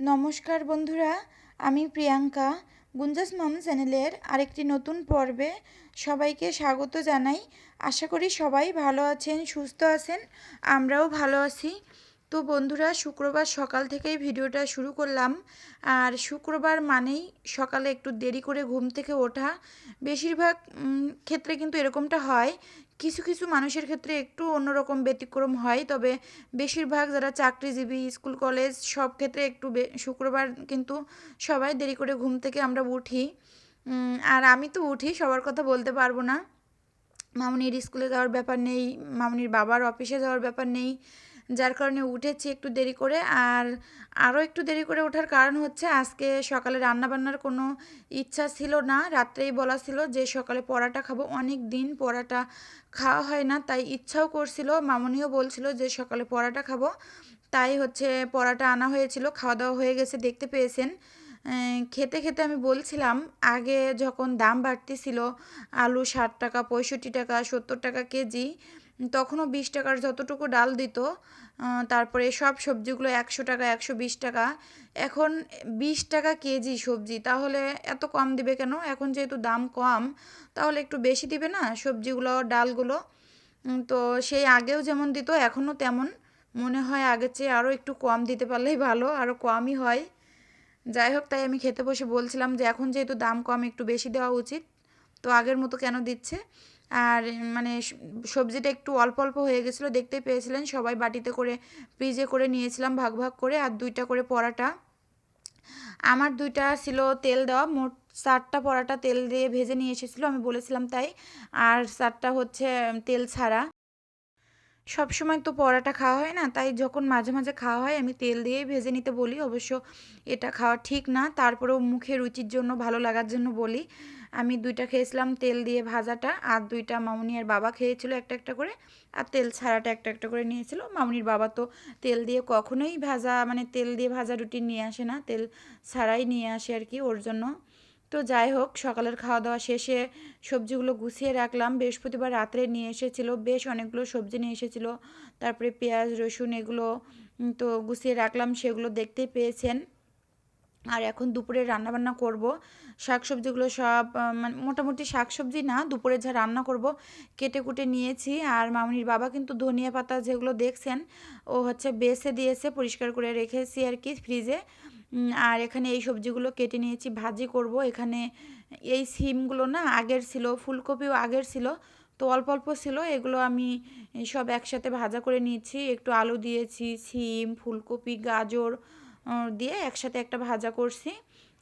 নমস্কার বন্ধুরা, আমি প্রিয়াঙ্কা। গুঞ্জাস মম চ্যানেলের আরেকটি নতুন পর্বে সবাইকে স্বাগত জানাই। আশা করি সবাই ভালো আছেন, সুস্থ আছেন, আমরাও ভালো আছি। তো বন্ধুরা, শুক্রবার সকাল থেকেই ভিডিওটা শুরু করলাম। আর শুক্রবার মানেই সকালে একটু দেরি করে ঘুম থেকে ওঠা। বেশিরভাগ ক্ষেত্রে কিন্তু এরকমটা হয়। কিছু কিছু মানুষের ক্ষেত্রে একটু অন্যরকম ব্যতিক্রম হয়। তবে বেশিরভাগ যারা চাকরিজীবী, স্কুল, কলেজ, সব ক্ষেত্রে একটু শুক্রবার কিন্তু সবাই দেরি করে ঘুম থেকে আমরা উঠি। আর আমি তো উঠি, সবার কথা বলতে পারব না। মামনির স্কুলে যাওয়ার ব্যাপার নেই, মামনির বাবার অফিসে যাওয়ার ব্যাপার নেই। যার কারণে উঠেছি একটু দেরি করে। আর আরও একটু দেরি করে ওঠার কারণ হচ্ছে আজকে সকালে রান্নাবান্নার কোনো ইচ্ছা ছিল না। রাত্রেই বলা ছিল যে সকালে পরাটা খাব। অনেক দিন পরাটা খাওয়া হয় না, তাই ইচ্ছাও করছিল। মামনিও বলছিল যে সকালে পরাটা খাব। তাই হচ্ছে পরাটা আনা হয়েছিল খাওয়া দাওয়া হয়ে গেছে, দেখতে পেয়েছেন। খেতে খেতে আমি বলছিলাম, আগে যখন দাম বাড়তেছিল, আলু ষাট টাকা, পঁয়ষট্টি টাকা, সত্তর টাকা কেজি তখনও বিশ টাকার যতটুকু ডাল দিত তারপরে সব সবজিগুলো একশো টাকা, একশো বিশ টাকা। এখন বিশ টাকা কেজি সবজি, তাহলে এত কম দিবে কেন? এখন যেহেতু দাম কম, তাহলে একটু বেশি দিবে না সবজিগুলো, ডালগুলো? তো সেই আগেও যেমন দিত, এখনও তেমন। মনে হয় আগের চেয়ে আরও একটু কম দিতে পারলেই ভালো, আরও কমই হয়। যাই হোক, তাই আমি খেতে বসে বলছিলাম যে এখন যেহেতু দাম কম, একটু বেশি দেওয়া উচিত। তো আগের মতো কেন দিচ্ছে? আর মানে সবজিটা একটু অল্প অল্প হয়ে গেছিল দেখতেই পেয়েছিলেন। সবাই বাটিতে করে, ফ্রিজে করে নিয়েছিলাম, ভাগ ভাগ করে, আর দুইটা করে পরাটা। আমার দুইটা ছিল তেল দেওয়া, মোট চারটা পরাটা তেল দিয়ে ভেজে নিয়ে এসেছিল, আমি বলেছিলাম তাই। আর চারটা হচ্ছে তেল ছাড়া। সব সময় তো পরাটা খাওয়া হয় না, তাই যখন মাঝে মাঝে খাওয়া হয়, আমি তেল দিয়েই ভেজে নিতে বলি। অবশ্য এটা খাওয়া ঠিক না, তারপরেও মুখে রুচির জন্য, ভালো লাগার জন্য বলি। আমি দুইটা খেয়েছিলাম তেল দিয়ে ভাজাটা, আর দুইটা মামুনি আর বাবা খেয়েছিল একটা একটা করে, আর তেল ছাড়াটা একটা একটা করে নিয়েছিল। মামুনির বাবা তো তেল দিয়ে কখনোই ভাজা মানে তেল দিয়ে ভাজা রুটি নিয়ে আসে না, তেল ছাড়াই নিয়ে আসে আর কি ওর জন্য। তো যাই হোক, সকালের খাওয়া দাওয়া শেষে সবজিগুলো গুছিয়ে রাখলাম। বৃহস্পতিবার রাত্রে নিয়ে এসেছিল, বেশ অনেকগুলো সবজি নিয়ে এসেছিল। তারপরে পেঁয়াজ, রসুন এগুলো তো গুছিয়ে রাখলাম, সেগুলো দেখতেই পেয়েছেন। আর এখন দুপুরে রান্নাবান্না করব। শাকসবজিগুলো সব মানে মোটামুটি শাকসবজি না, দুপুরে যা রান্না করব, কেটে কুটে নিয়েছি। আর মামনির বাবা কিন্তু ধনিয়া পাতা যেগুলো দেখছেন, ও হচ্ছে বেছে দিয়েছে, পরিষ্কার করে রেখেছি আর কি ফ্রিজে। আর এখানে এই সবজিগুলো কেটে নিয়েছি, ভাজি করব। এখানে এই সিমগুলো না আগের ছিল, ফুলকপিও আগের ছিল, তো অল্প অল্প ছিল। এগুলো আমি সব একসাথে ভাজা করে নিয়েছি। একটু আলু দিয়েছি, সিম, ফুলকপি, গাজর দিয়ে একসাথে একটা ভাজা করছি।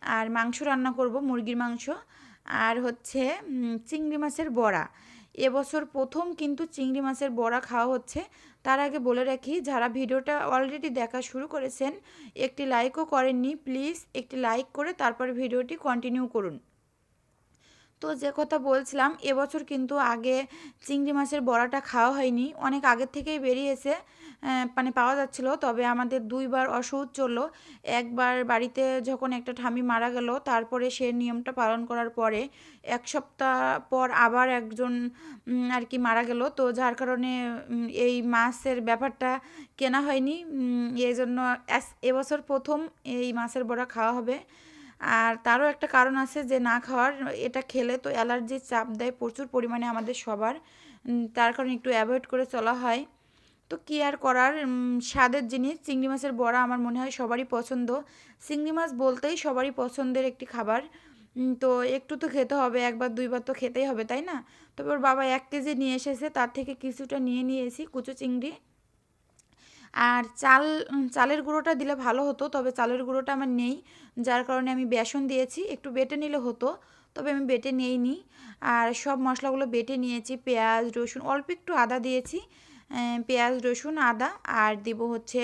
আর মাংস রান্না করব, মুরগির মাংস। আর হচ্ছে চিংড়ি মাছের বড়া। এবছর প্রথম কিন্তু চিংড়ি মাছের বড়া খাওয়া হচ্ছে। তার আগে বলে রাখি, যারা ভিডিওটা অলরেডি দেখা শুরু করেছেন, একটি লাইকও করেননি প্লিজ একটি লাইক করে তারপর ভিডিওটি কন্টিনিউ করুন। তো যে কথা বলছিলাম, এবছর কিন্তু আগে চিংড়ি মাছের বড়াটা খাওয়া হয়নি। অনেক আগের থেকেই বেরিয়েছে। মানে পাওয়া যাচ্ছিল। তবে আমাদের দুইবার অসুখ চলল। একবার বাড়িতে যখন একটা ঠামি মারা গেল, তারপরে সে নিয়মটা পালন করার পরে এক সপ্তাহ পর আবার একজন আর কি মারা গেল। তো যার কারণে এই মাছের ব্যাপারটা কেনা হয়নি। এই জন্য এবছর প্রথম এই মাছের বড়া খাওয়া হবে। আর তারও একটা কারণ আছে যে না খাওয়ার, এটা খেলে তো অ্যালার্জির চাপ দেয় প্রচুর পরিমাণে আমাদের সবার। তার কারণে একটু অ্যাভয়েড করে চলা হয়। তো কী আর করার স্বাদের জিনিস, চিংড়ি মাছের বড়া আমার মনে হয় সবারই পছন্দ। চিংড়ি মাছ বলতেই সবারই পছন্দের একটি খাবার। তো একটু তো খেতে হবে, একবার দুইবার তো খেতেই হবে, তাই না? তবে ওর বাবা এক কেজি নিয়ে এসেছে, তার থেকে কিছুটা নিয়ে নিয়েছি, কুচু চিংড়ি। আর চাল চালের গুঁড়োটা দিলে ভালো হতো, তবে চালের গুঁড়োটা আমার নেই। যার কারণে আমি বেসন দিয়েছি, একটু বেটে নিলে হতো, তবে আমি বেটে নিই নি আর সব মশলাগুলো বেটে নিয়েছি, পেঁয়াজ, রসুন, অল্প একটু আদা দিয়েছি। পেঁয়াজ, রসুন, আদা আর দিব হচ্ছে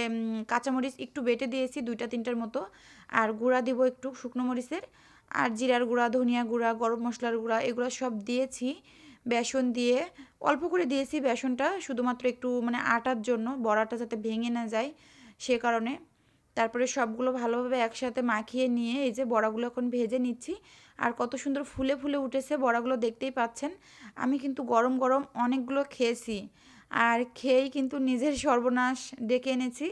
কাঁচামরিচ একটু বেটে দিয়েছি দুইটা তিনটার মতো। আর গুঁড়া দিব একটু শুকনো মরিচের। আর জিরার গুঁড়া, ধনিয়া গুঁড়া, গরম মশলার গুঁড়া এগুলো সব দিয়েছি। বেসন দিয়ে অল্প করে দিয়েছি বেসনটা শুধুমাত্র একটু মানে আটার জন্য, বড়াটা যাতে ভেঙে না যায় সে কারণে। তারপরে সবগুলো ভালোভাবে একসাথে মাখিয়ে নিয়ে এই যে বড়াগুলো এখন ভেজে নিচ্ছি। আর কত সুন্দর ফুলে ফুলে উঠেছে, বড়াগুলো দেখতেই পাচ্ছেন। আমি কিন্তু গরম গরম অনেকগুলো খেয়েছি। আর খেয়েই কিন্তু নিজের সর্বনাশ ডেকে এনেছি।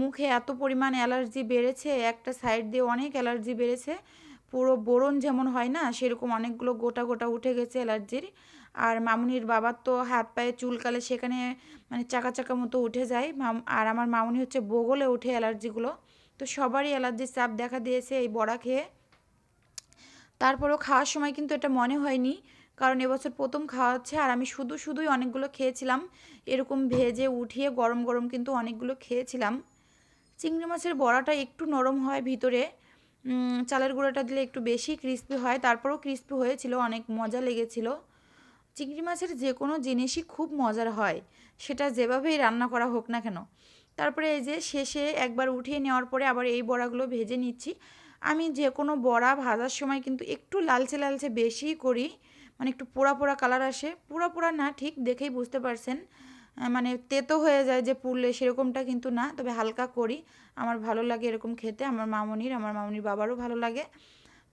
মুখে এত পরিমাণ অ্যালার্জি বেড়েছে, একটা সাইড দিয়ে অনেক অ্যালার্জি বেড়েছে। পুরো বোরন যেমন হয় না, সেরকম অনেকগুলো গোটা গোটা উঠে গেছে অ্যালার্জির। আর মামুনির বাবার তো হাত পায়ে চুলকালে সেখানে মানে চাকা চাকা মতো উঠে যায়। আর আমার মামুনি হচ্ছে বগলে উঠে অ্যালার্জিগুলো। তো সবারই অ্যালার্জির চাপ দেখা দিয়েছে এই বড়া খেয়ে। তারপরেও খাওয়ার সময় কিন্তু এটা মনে হয়নি। কারণ এবছর প্রথম খাওয়া হচ্ছে আর আমি শুধু শুধুই অনেকগুলো খেয়েছিলাম। এরকম ভেজে উঠিয়ে গরম গরম কিন্তু অনেকগুলো খেয়েছিলাম। চিংড়ি মাছের বড়াটা একটু নরম হয় ভিতরে। চালের গুঁড়োটা দিলে একটু বেশি ক্রিস্পি হয়। তারপরেও ক্রিস্পি হয়েছিল, অনেক মজা লেগেছিল। চিংড়ি মাছের যে কোনো জিনিসই খুব মজার হয়। সেটা যেভাবেই রান্না করা হোক না কেন। তারপরে এই যে শেষে একবার উঠিয়ে নেওয়ার পরে আবার এই বড়াগুলো ভেজে নিচ্ছি। আমি যে কোনো বড়া ভাজার সময় কিন্তু একটু লালচে লালচে বেশি করি। মানে একটু পোড়া পোড়া কালার আসে। পোড়া পোড়া না, ঠিক দেখেই বুঝতে পারছেন। মানে তেতো হয়ে যায় যে পুড়লে সেরকমটা কিন্তু না, তবে হালকা করি। আমার ভালো লাগে এরকম খেতে, আমার মামনির আমার মামনির বাবারও ভালো লাগে।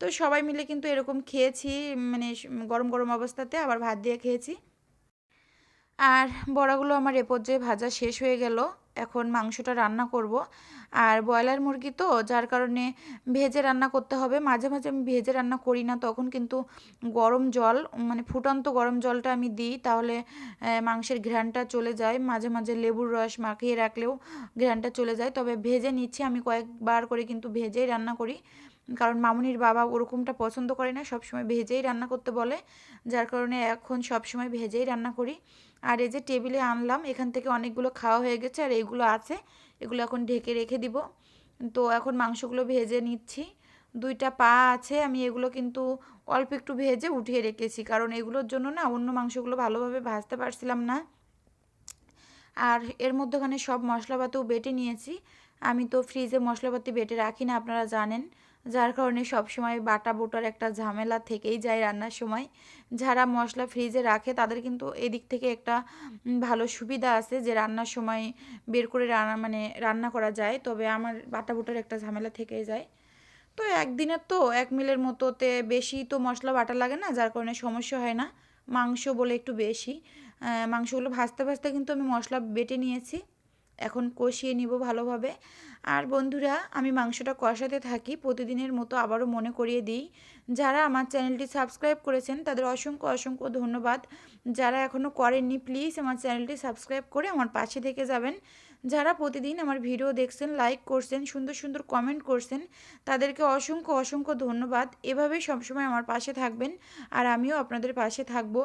তো সবাই মিলে কিন্তু এরকম খেয়েছি মানে গরম গরম অবস্থাতে আবার ভাত দিয়ে খেয়েছি। আর বড়াগুলো আমার এ পর্যায়ে ভাজা শেষ হয়ে গেল। এখন মাংসটা রান্না করব। আর ব্রয়লার মুরগি তো, যার কারণে ভেজে রান্না করতে হবে। মাঝে মাঝে আমি ভেজে রান্না করি না, তখন কিন্তু গরম জল মানে ফুটন্ত গরম জলটা আমি দিই, তাহলে মাংসের ঘ্রানটা চলে যায়। মাঝে মাঝে লেবুর রস মাখিয়ে রাখলেও ঘ্রানটা চলে যায়। তবে ভেজে নিচ্ছি, আমি কয়েকবার করে কিন্তু ভেজেই রান্না করি। কারণ মামুনির বাবা ওরকমটা পছন্দ করে না, সবসময় ভেজেই রান্না করতে বলে। যার কারণে এখন সবসময় ভেজেই রান্না করি। আর এই যে টেবিলে আনলাম, এখান থেকে অনেকগুলো খাওয়া হয়ে গেছে আর এইগুলো আছে। এগুলো এখন ঢেকে রেখে দিব। তো এখন মাংসগুলো ভেজে নিচ্ছি। দুইটা পা আছে, আমি এগুলো কিন্তু অল্প একটু ভেজে উঠিয়ে রেখেছি। কারণ এগুলোর জন্য না অন্য মাংসগুলো ভালোভাবে ভাজতে পারছিলাম না। আর এর মধ্যখানে সব মশলাপাতিও বেটে নিয়েছি। আমি তো ফ্রিজে মশলাপাতি বেটে রাখি না, আপনারা জানেন। যার কারণে সবসময় বাটা বোটার একটা ঝামেলা থেকেই যায় রান্নার সময়। যারা মশলা ফ্রিজে রাখে, তাদের কিন্তু এদিক থেকে একটা ভালো সুবিধা আছে যে রান্নার সময় বের করে রান্না মানে রান্না করা যায়। তবে আমার বাটা বোটার একটা ঝামেলা থেকেই যায়। তো একদিনের তো এক মিলের মতোতে বেশি তো মশলা বাটা লাগে না, যার কারণে সমস্যা হয় না। মাংস বলে একটু বেশি। মাংসগুলো ভাজতে ভাজতে কিন্তু আমি মশলা বেটে নিয়েছি। এখন কষিয়ে নিব ভালোভাবে। আর বন্ধুরা, আমি মাংসটা কষাতে থাকি, প্রতিদিনের মতো আবারও মনে করিয়ে দিই। যারা আমার চ্যানেলটি সাবস্ক্রাইব করেছেন, তাদের অসংখ্য অসংখ্য ধন্যবাদ। যারা এখনও করেননি, প্লিজ আমার চ্যানেলটি সাবস্ক্রাইব করে আমার পাশে থেকে যাবেন। যারা প্রতিদিন আমার ভিডিও দেখছেন লাইক করছেন, সুন্দর সুন্দর কমেন্ট করছেন, তাদেরকে অসংখ্য অসংখ্য ধন্যবাদ। এভাবেই সবসময় আমার পাশে থাকবেন আর আমিও আপনাদের পাশে থাকব।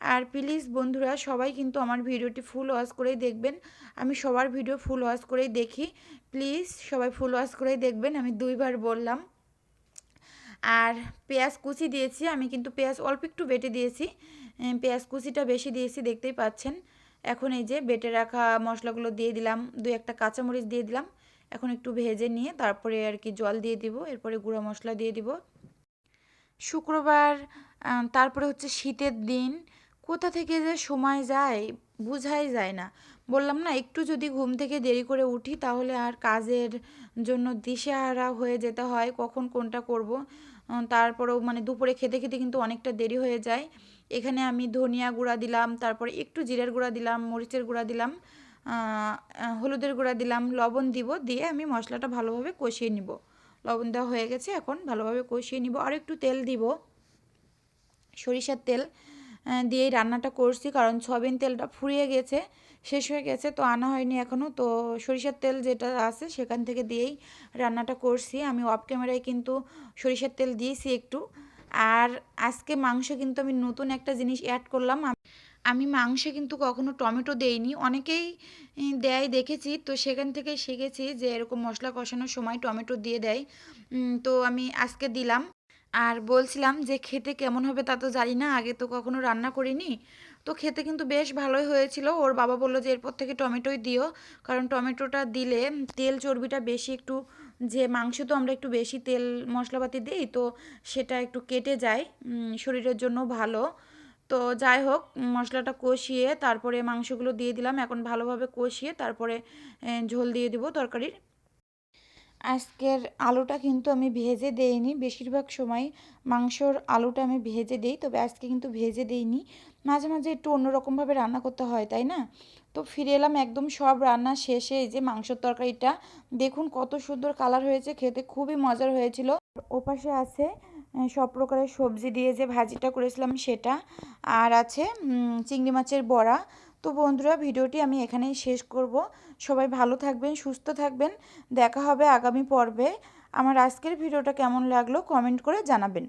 আর প্লিজ বন্ধুরা, সবাই কিন্তু আমার ভিডিওটি ফুল ওয়াশ করেই দেখবেন। আমি সবার ভিডিও ফুল ওয়াশ করেই দেখি। প্লিজ সবাই ফুল ওয়াশ করেই দেখবেন, আমি দুইবার বললাম। আর পেঁয়াজ কুচি দিয়েছি, আমি কিন্তু পেঁয়াজ অল্প একটু বেটে দিয়েছি। পেঁয়াজ কুচিটা বেশি দিয়েছি, দেখতেই পাচ্ছেন। এখন এই যে বেটে রাখা মশলাগুলো দিয়ে দিলাম, দু একটা কাঁচামরিচ দিয়ে দিলাম, এখন একটু ভেজে নিয়ে তারপরে আর কি জল দিয়ে দিব, এরপরে গুঁড়ো মশলা দিয়ে দিব। শুক্রবার তারপরে হচ্ছে শীতের দিন, কোথা থেকে যে সময় যায় বোঝাই যায় না। বললাম না, একটু যদি ঘুম থেকে দেরি করে উঠি তাহলে আর কাজের জন্য দিশেহারা হয়ে যেতে হয়, কখন কোনটা করব। তারপরেও মানে দুপুরে খেতে খেতে কিন্তু অনেকটা দেরি হয়ে যায়। এখানে আমি ধনিয়া গুঁড়া দিলাম, তারপরে একটু জিরের গুঁড়া দিলাম, মরিচের গুঁড়া দিলাম হলুদের গুঁড়া দিলাম, লবণ দিব, দিয়ে আমি মশলাটা ভালোভাবে কষিয়ে নিব। লবণ দেওয়া হয়ে গেছে, এখন ভালোভাবে কষিয়ে নিব। আর একটু তেল দিব, সরিষার তেল দিয়েই রান্নাটা করছি, কারণ সয়াবিন তেলটা ফুরিয়ে গেছে, শেষ হয়ে গেছে, তো আনা হয়নি এখনও তো সরিষার তেল যেটা আছে সেখান থেকে দিয়েই রান্নাটা করছি। আমি অফ ক্যামেরায় কিন্তু সরিষার তেল দিয়েছি একটু। আর আজকে মাংস কিন্তু আমি নতুন একটা জিনিস অ্যাড করলাম। আমি মাংসে কিন্তু কখনো টমেটো দেইনি। অনেকেই দেয়, দেখেছি। তো সেখান থেকে শিখেছি যে এরকম মশলা কষানোর সময় টমেটো দিয়ে দেয়। তো আমি আজকে দিলাম। আর বলছিলাম যে খেতে কেমন হবে তা তো জানি না। আগে তো কখনো রান্না করিনি। তো খেতে কিন্তু বেশ ভালোই হয়েছিল। ওর বাবা বলল যে এরপর থেকে টমেটোই দিও। কারণ টমেটোটা দিলে তেল চর্বিটা বেশি একটু যে মাংস তো আমরা একটু বেশি তেল মশলাপাতি দিই, তো সেটা একটু কেটে যায় শরীরের জন্য ভালো। তো যাই হোক, মশলাটা কষিয়ে তারপরে মাংসগুলো দিয়ে দিলাম, এখন ভালোভাবে কষিয়ে তারপরে ঝোল দিয়ে দিব তরকারির। আজকের আলুটা কিন্তু আমি ভেজে দেইনি, বেশিরভাগ সময় মাংসর আলুটা আমি ভেজে দিই, তবে আজকে কিন্তু ভেজে দিইনি। মাঝে মাঝে একটু অন্যরকমভাবে রান্না করতে হয়, তাই না? তো ফিরে এলাম একদম সব রান্না শেষে, এই যে মাংসর তরকারিটা। দেখুন কত সুন্দর কালার হয়েছে, খেতে খুবই মজার হয়েছিল। ওপাশে আছে সব প্রকারের সবজি দিয়ে যে ভাজিটা করেছিলাম সেটা। আর আছে চিংড়ি মাছের বড়া। তো বন্ধুরা, ভিডিওটি আমি এখানেই শেষ করব। সবাই ভালো থাকবেন, সুস্থ থাকবেন। দেখা হবে আগামী পর্বে। আমার আজকের ভিডিওটা কেমন লাগল কমেন্ট করে জানাবেন।